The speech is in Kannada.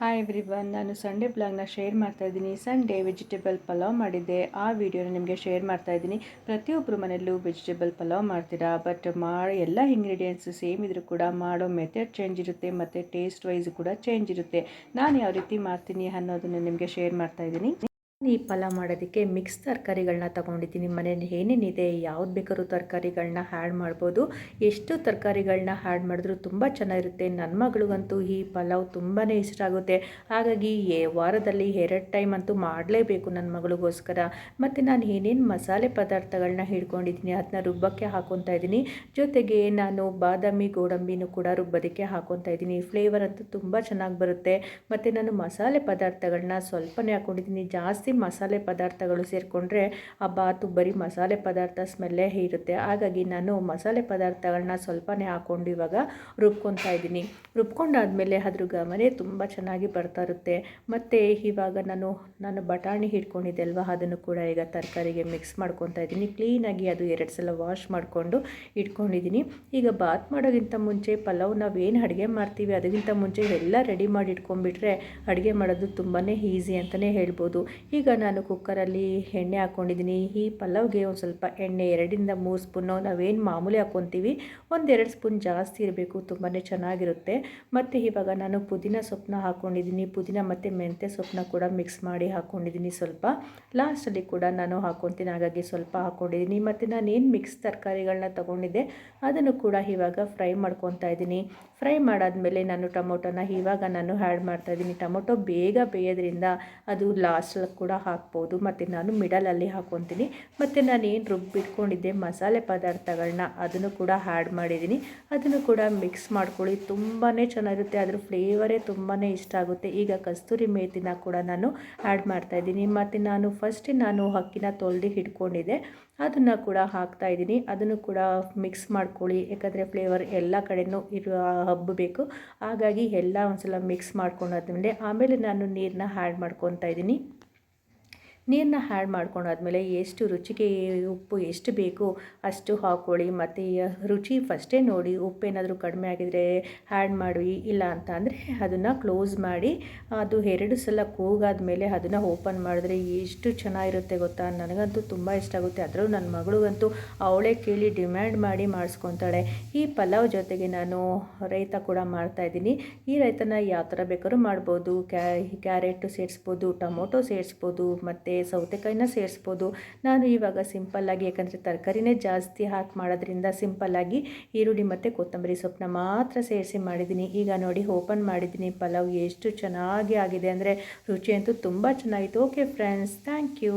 ಹಾಯ್ ಎವ್ರಿವನ್ ನಾನು ಸಂಡೇ ಬ್ಲಾಗ್ನ ಶೇರ್ ಮಾಡ್ತಾ ಇದ್ದೀನಿ. ಸಂಡೇ ವೆಜಿಟೇಬಲ್ ಪಲಾವ್ ಮಾಡಿದ್ದೆ. ಆ ವಿಡಿಯೋನ ನಿಮಗೆ ಶೇರ್ ಮಾಡ್ತಾ ಇದ್ದೀನಿ. ಪ್ರತಿಯೊಬ್ಬರು ಮನೆಯಲ್ಲೂ ವೆಜಿಟೇಬಲ್ ಪಲಾವ್ ಮಾಡ್ತೀರಾ? ಬಟ್ ಮಾಡಿ ಎಲ್ಲ ಇಂಗ್ರೀಡಿಯೆಂಟ್ಸು ಸೇಮ್ ಇದ್ರೂ ಕೂಡ ಮಾಡೋ ಮೆಥಡ್ ಚೇಂಜ್ ಇರುತ್ತೆ, ಮತ್ತು ಟೇಸ್ಟ್ ವೈಸ್ ಕೂಡ ಚೇಂಜ್ ಇರುತ್ತೆ. ನಾನು ಯಾವ ರೀತಿ ಮಾಡ್ತೀನಿ ಅನ್ನೋದನ್ನು ನಿಮಗೆ ಶೇರ್ ಮಾಡ್ತಾ ಇದ್ದೀನಿ. ಈ ಪಲಾವ್ ಮಾಡೋದಕ್ಕೆ ಮಿಕ್ಸ್ ತರಕಾರಿಗಳನ್ನ ತೊಗೊಂಡಿದ್ದೀನಿ. ಮನೇಲಿ ಏನೇನಿದೆ ಯಾವ್ದು ಬೇಕಾದ್ರೂ ತರಕಾರಿಗಳನ್ನ ಹ್ಯಾಡ್ ಮಾಡ್ಬೋದು. ಎಷ್ಟು ತರಕಾರಿಗಳನ್ನ ಹ್ಯಾಡ್ ಮಾಡಿದ್ರೂ ತುಂಬ ಚೆನ್ನಾಗಿರುತ್ತೆ. ನನ್ನ ಮಗಳಿಗಂತೂ ಈ ಪಲಾವ್ ತುಂಬಾ ಇಷ್ಟ ಆಗುತ್ತೆ. ಹಾಗಾಗಿ ಏ ವಾರದಲ್ಲಿ ಎರಡು ಟೈಮ್ ಅಂತೂ ಮಾಡಲೇಬೇಕು ನನ್ನ ಮಗಳಿಗೋಸ್ಕರ. ಮತ್ತು ನಾನು ಏನೇನು ಮಸಾಲೆ ಪದಾರ್ಥಗಳನ್ನ ಹಿಡ್ಕೊಂಡಿದ್ದೀನಿ ಅದನ್ನ ರುಬ್ಬಕ್ಕೆ ಹಾಕೊತಾ ಇದ್ದೀನಿ. ಜೊತೆಗೆ ನಾನು ಬಾದಾಮಿ, ಗೋಡಂಬಿನೂ ಕೂಡ ರುಬ್ಬೋದಕ್ಕೆ ಹಾಕೊತಾ ಇದ್ದೀನಿ. ಫ್ಲೇವರ್ ಅಂತೂ ತುಂಬ ಚೆನ್ನಾಗಿ ಬರುತ್ತೆ. ಮತ್ತು ನಾನು ಮಸಾಲೆ ಪದಾರ್ಥಗಳನ್ನ ಸ್ವಲ್ಪನೇ ಹಾಕ್ಕೊಂಡಿದ್ದೀನಿ ಜಾಸ್ತಿ ಮಸಾಲೆ ಪದಾರ್ಥಗಳು ಸೇರಿಕೊಂಡ್ರೆ ಆ ಬಾತು ಬರೀ ಮಸಾಲೆ ಪದಾರ್ಥ ಸ್ಮೆಲ್ಲೇ ಇರುತ್ತೆ. ಹಾಗಾಗಿ ನಾನು ಮಸಾಲೆ ಪದಾರ್ಥಗಳನ್ನ ಸ್ವಲ್ಪನೇ ಹಾಕ್ಕೊಂಡು ಇವಾಗ ರುಬ್ಕೊತಾ ಇದ್ದೀನಿ. ರುಬ್ಕೊಂಡಾದಮೇಲೆ ಅದ್ರ ಗಮನೆ ತುಂಬ ಚೆನ್ನಾಗಿ ಬರ್ತಾ ಇರುತ್ತೆ. ಮತ್ತು ಇವಾಗ ನಾನು ನಾನು ಬಟಾಣಿ ಹಿಡ್ಕೊಂಡಿದ್ದೆ ಅಲ್ವಾ ಅದನ್ನು ಕೂಡ ಈಗ ತರಕಾರಿಗೆ ಮಿಕ್ಸ್ ಮಾಡ್ಕೊತಾ ಇದ್ದೀನಿ. ಕ್ಲೀನಾಗಿ ಅದು ಎರಡು ಸಲ ವಾಶ್ ಮಾಡಿಕೊಂಡು ಇಟ್ಕೊಂಡಿದ್ದೀನಿ. ಈಗ ಬಾತ್ ಮಾಡೋಕ್ಕಿಂತ ಮುಂಚೆ ಪಲಾವ್ ನಾವೇನು ಅಡುಗೆ ಮಾಡ್ತೀವಿ, ಅದಕ್ಕಿಂತ ಮುಂಚೆ ಎಲ್ಲ ರೆಡಿ ಮಾಡಿ ಇಟ್ಕೊಂಡ್ಬಿಟ್ರೆ ಅಡುಗೆ ಮಾಡೋದು ತುಂಬಾ ಈಸಿ ಅಂತಲೇ ಹೇಳ್ಬೋದು. ಈಗ ನಾನು ಕುಕ್ಕರಲ್ಲಿ ಎಣ್ಣೆ ಹಾಕ್ಕೊಂಡಿದ್ದೀನಿ ಈ ಪಲಾವ್ಗೆ ಒಂದು ಸ್ವಲ್ಪ ಎಣ್ಣೆ, ಎರಡರಿಂದ ಮೂರು ಸ್ಪೂನು, ನಾವೇನು ಮಾಮೂಲಿ ಹಾಕ್ಕೊತೀವಿ ಒಂದೆರಡು ಸ್ಪೂನ್ ಜಾಸ್ತಿ ಇರಬೇಕು ತುಂಬಾ ಚೆನ್ನಾಗಿರುತ್ತೆ. ಮತ್ತು ಇವಾಗ ನಾನು ಪುದೀನ ಸೊಪ್ಪನ್ನ ಹಾಕ್ಕೊಂಡಿದ್ದೀನಿ ಪುದೀನ ಮತ್ತು ಮೆಂತ್ಯ ಸೊಪ್ಪನ್ನ ಕೂಡ ಮಿಕ್ಸ್ ಮಾಡಿ ಹಾಕ್ಕೊಂಡಿದ್ದೀನಿ ಸ್ವಲ್ಪ. ಲಾಸ್ಟಲ್ಲಿ ಕೂಡ ನಾನು ಹಾಕ್ಕೊತೀನಿ ಹಾಗಾಗಿ ಸ್ವಲ್ಪ ಹಾಕ್ಕೊಂಡಿದ್ದೀನಿ ಮತ್ತು ನಾನು ಏನು ಮಿಕ್ಸ್ ತರಕಾರಿಗಳನ್ನ ತೊಗೊಂಡಿದ್ದೆ, ಅದನ್ನು ಕೂಡ ಇವಾಗ ಫ್ರೈ ಮಾಡ್ಕೊತಾ ಇದ್ದೀನಿ. ಫ್ರೈ ಮಾಡಾದಮೇಲೆ ನಾನು ಟೊಮೊಟೊನ ಇವಾಗ ನಾನು ಆ್ಯಡ್ ಮಾಡ್ತಾಯಿದ್ದೀನಿ ಟೊಮೊಟೊ ಬೇಗ ಬೇಯೋದ್ರಿಂದ ಅದು ಲಾಸ್ಟಲ್ಲಿ ಕೂಡ ಹಾಕ್ಬೋದು. ಮತ್ತು ನಾನು ಮಿಡಲಲ್ಲಿ ಹಾಕ್ಕೊತೀನಿ ಮತ್ತು ನಾನು ಏನು ರುಬ್ಬಿಟ್ಕೊಂಡಿದ್ದೆ ಮಸಾಲೆ ಪದಾರ್ಥಗಳನ್ನ ಅದನ್ನು ಕೂಡ ಆ್ಯಡ್ ಮಾಡಿದ್ದೀನಿ. ಅದನ್ನು ಕೂಡ ಮಿಕ್ಸ್ ಮಾಡ್ಕೊಳ್ಳಿ. ತುಂಬಾ ಚೆನ್ನಾಗಿರುತ್ತೆ. ಅದ್ರ ಫ್ಲೇವರೇ ತುಂಬಾ ಇಷ್ಟ ಆಗುತ್ತೆ. ಈಗ ಕಸ್ತೂರಿ ಮೇಥಿನ ಕೂಡ ನಾನು ಆ್ಯಡ್ ಮಾಡ್ತಾಯಿದ್ದೀನಿ ಮತ್ತು ನಾನು ಫಸ್ಟ್ ನಾನು ಹಕ್ಕಿನ ತೊಳೆದು ಹಿಡ್ಕೊಂಡಿದ್ದೆ. ಅದನ್ನು ಕೂಡ ಹಾಕ್ತಾ ಇದ್ದೀನಿ. ಅದನ್ನು ಕೂಡ ಮಿಕ್ಸ್ ಮಾಡ್ಕೊಳ್ಳಿ. ಯಾಕಂದರೆ ಫ್ಲೇವರ್ ಎಲ್ಲ ಕಡೆಯೂ ಇರುವ ಹಬ್ಬಬೇಕು. ಹಾಗಾಗಿ ಎಲ್ಲ ಒಂದ್ಸಲ ಮಿಕ್ಸ್ ಮಾಡ್ಕೊಂಡಾದ್ಮೇಲೆ ಆಮೇಲೆ ನಾನು ನೀರನ್ನ ಆ್ಯಡ್ ಮಾಡ್ಕೊತಾ ಇದ್ದೀನಿ. ನೀರನ್ನ ಹ್ಯಾಡ್ ಮಾಡ್ಕೊಂಡಾದ್ಮೇಲೆ ಎಷ್ಟು ರುಚಿಗೆ ಉಪ್ಪು ಎಷ್ಟು ಬೇಕು ಅಷ್ಟು ಹಾಕ್ಕೊಳ್ಳಿ, ಮತ್ತು ರುಚಿ ಫಸ್ಟೇ ನೋಡಿ ಉಪ್ಪೇನಾದರೂ ಕಡಿಮೆ ಆಗಿದರೆ ಹ್ಯಾಡ್ ಮಾಡಿ ಇಲ್ಲ ಅಂತ ಅಂದರೆ ಅದನ್ನು ಕ್ಲೋಸ್ ಮಾಡಿ ಅದು ಎರಡು ಸಲ ಕೂಗಾದ ಮೇಲೆ ಅದನ್ನು ಓಪನ್ ಮಾಡಿದ್ರೆ ಎಷ್ಟು ಚೆನ್ನಾಗಿರುತ್ತೆ ಗೊತ್ತಾ? ನನಗಂತೂ ತುಂಬ ಇಷ್ಟ ಆಗುತ್ತೆ. ಅದರಲ್ಲೂ ನನ್ನ ಮಗಳಿಗಂತೂ ಅವಳೇ ಕೇಳಿ ಡಿಮ್ಯಾಂಡ್ ಮಾಡಿ ಮಾಡಿಸ್ಕೊತಾಳೆ. ಈ ಪಲಾವ್ ಜೊತೆಗೆ ನಾನು ರೈತ ಕೂಡ ಮಾಡ್ತಾಯಿದ್ದೀನಿ ಈ ರೈತನ ಯಾವ ಥರ ಬೇಕಾದ್ರೂ ಮಾಡ್ಬೋದು. ಕ್ಯಾರೆಟು ಸೇರಿಸ್ಬೋದು, ಟೊಮೊಟೊ ಸೇರಿಸ್ಬೋದು, ಮತ್ತು ಸೌತೆಕಾಯಿನ ಸೇರಿಸ್ಬೋದು. ನಾನು ಇವಾಗ ಸಿಂಪಲ್ಲಾಗಿ ಯಾಕಂದರೆ ತರಕಾರಿನೇ ಜಾಸ್ತಿ ಹಾಕಿ ಮಾಡೋದ್ರಿಂದ ಸಿಂಪಲ್ಲಾಗಿ ಈರುಳ್ಳಿ ಮತ್ತು ಕೊತ್ತಂಬರಿ ಸೊಪ್ಪನ್ನ ಮಾತ್ರ ಸೇರಿಸಿ ಮಾಡಿದ್ದೀನಿ. ಈಗ ನೋಡಿ ಓಪನ್ ಮಾಡಿದ್ದೀನಿ. ಪಲಾವ್ ಎಷ್ಟು ಚೆನ್ನಾಗಿ ಆಗಿದೆ. ಅಂದರೆ ರುಚಿಯಂತೂ ತುಂಬ ಚೆನ್ನಾಗಿತ್ತು. Okay friends thank you